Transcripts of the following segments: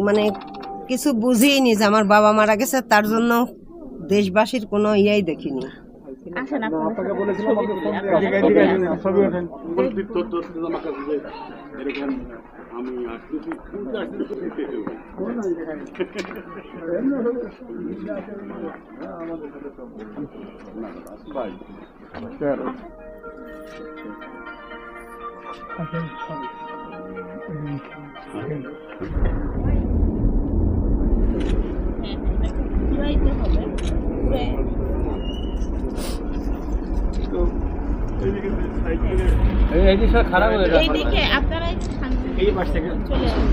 মানে কিছু বুঝিনি যে আমার বাবা মারা গেছে তার জন্য দেশবাসীর কোনো ইয়াই দেখিনি। আসেন আপনার উপস্থিত তথ্য ছিল আমার কাছে যে এরকম আমি আসতেছি কোনটা আসতেছি ভাই ঘুরাইতে হবে ঘুরে এইদিকে আপনারা চলে আসুন।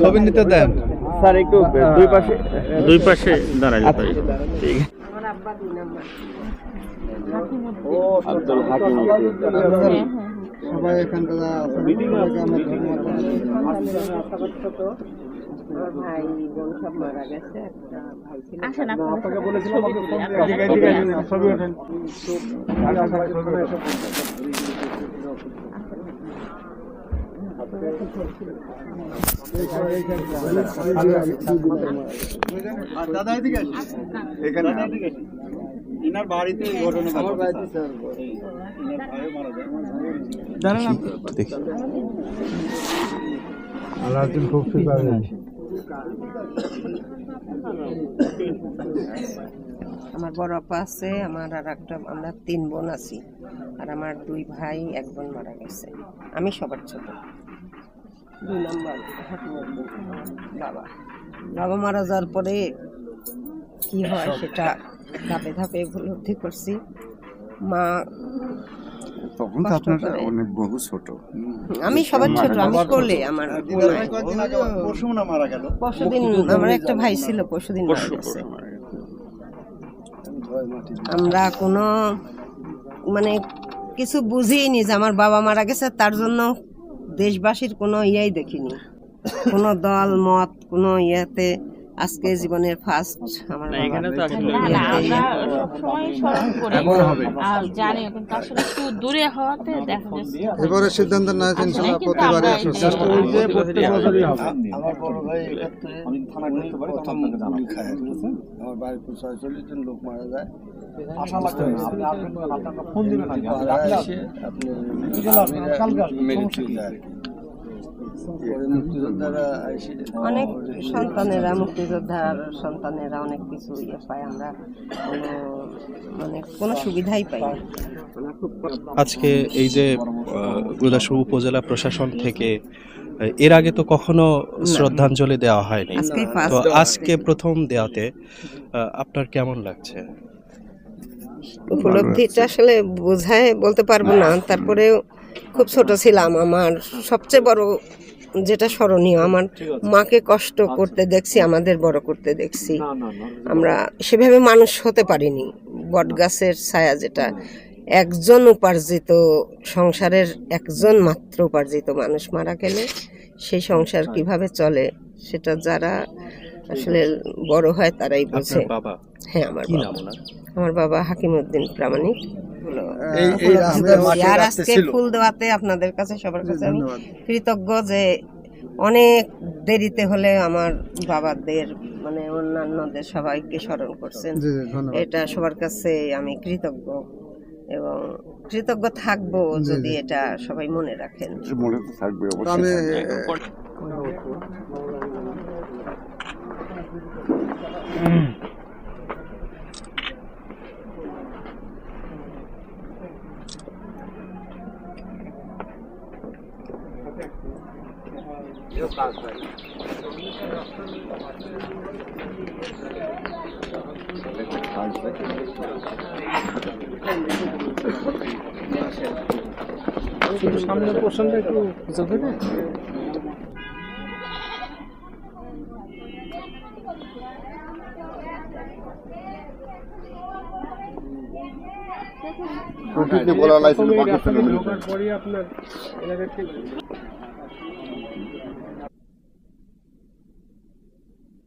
ছবি নিতে দেন স্যার একটু দুই পাশে দুই পাশে দাঁড়াই ঠিক আমার আব্বা দুই নাম্বার আব্দুল হাকিম হ্যাঁ হ্যাঁ সবাই এখানকার আমার ভাই বোন সব মারা গেছে একটা ভাই ছিল। আসেন ছবি ওঠেন। দাদা এদিকে এখানে ইনার বাড়িতে ঘটনা আমার বাড়িতে স্যার। দেখি। আল্লাহদিন খুব সুপার আমার বড় আপা আছে, আমার আর একটা, আমরা তিন বোন আছি, আর আমার দুই ভাই, এক বোন মারা গেছে। আমি সবার ছোট। দুই নম্বর বাবা। বাবা মারা যাওয়ার পরে কি হয় সেটা ধাপে ধাপে উপলব্ধি করছি। মা তখন তো আপনার অনেক বহু ছোট। আমি সবার ছোট আমি কোলে আমার পরশু না মারা গেল। পরশুদিন আমার একটা ভাই ছিল পরশুদিন আমরা কোনো মানে কিছু বুঝিনি যে আমার বাবা মারা গেছে তার জন্য দেশবাসীর কোনো ইয়েই দেখিনি। কোনো দল মত কোনো ইয়েতে আজকে জীবনের ফার্স্ট আমার এখানে তো আসলে না না আমরা সবসময় স্মরণ করি আর জানি কিন্তু আসলে একটু দূরে হওয়াতে দেখা যাচ্ছে এবারে সিদ্ধান্ত না ইনশাআল্লাহ প্রতিবারই আসার চেষ্টা এই যে করব আমার বড় ভাই আমি থানা করতে পারি খায় ঠিক আছে আমার বাড়ির পর ছয়চল্লিশ জন লোক মারা যায় আশা লাগবে আপনার ফোন দিবেন আগে আপনি চলে অনেক সন্তানেরা মুক্তিযোদ্ধার সন্তানেরা অনেক কিছু ইয়ে পায় আমরা মানে কোনো সুবিধাই পাই আজকে এই যে গুরুদাসপুর উপজেলা প্রশাসন থেকে এর আগে তো কখনো শ্রদ্ধাঞ্জলি দেওয়া হয়নি। তো আজকে প্রথম দেওয়াতে আপনার কেমন লাগছে? উপলব্ধিটা আসলে বোঝায় বলতে পারব না। তারপরে খুব ছোট ছিলাম। আমার সবচেয়ে বড় যেটা স্মরণীয় আমার মাকে কষ্ট করতে দেখছি আমাদের বড় করতে দেখছি। আমরা সেভাবে মানুষ হতে পারিনি বট গাছের ছায়া যেটা। একজন উপার্জিত সংসারের একজন মাত্র উপার্জিত মানুষ মারা গেলে সেই সংসার কীভাবে চলে সেটা যারা আসলে বড় হয় তারাই বোঝে। হ্যাঁ আমার বাবা। আমার বাবা হাকিমউদ্দিন প্রামাণিক। আর আজকে ফুল দেওয়াতে আপনাদের কাছে সবার কাছে আমি কৃতজ্ঞ যে অনেক দেরিতে হলে আমার বাবাদের মানে অন্যান্যদের সবাইকে স্মরণ করছেন। এটা সবার কাছে আমি কৃতজ্ঞ এবং কৃতজ্ঞ থাকব যদি এটা সবাই মনে রাখেন। মনে তো থাকবে সামনের পোর্শনটা একটু যাবে? না বলা লাইসেন্স পাকিস্তানের আপনার এলাকা থেকে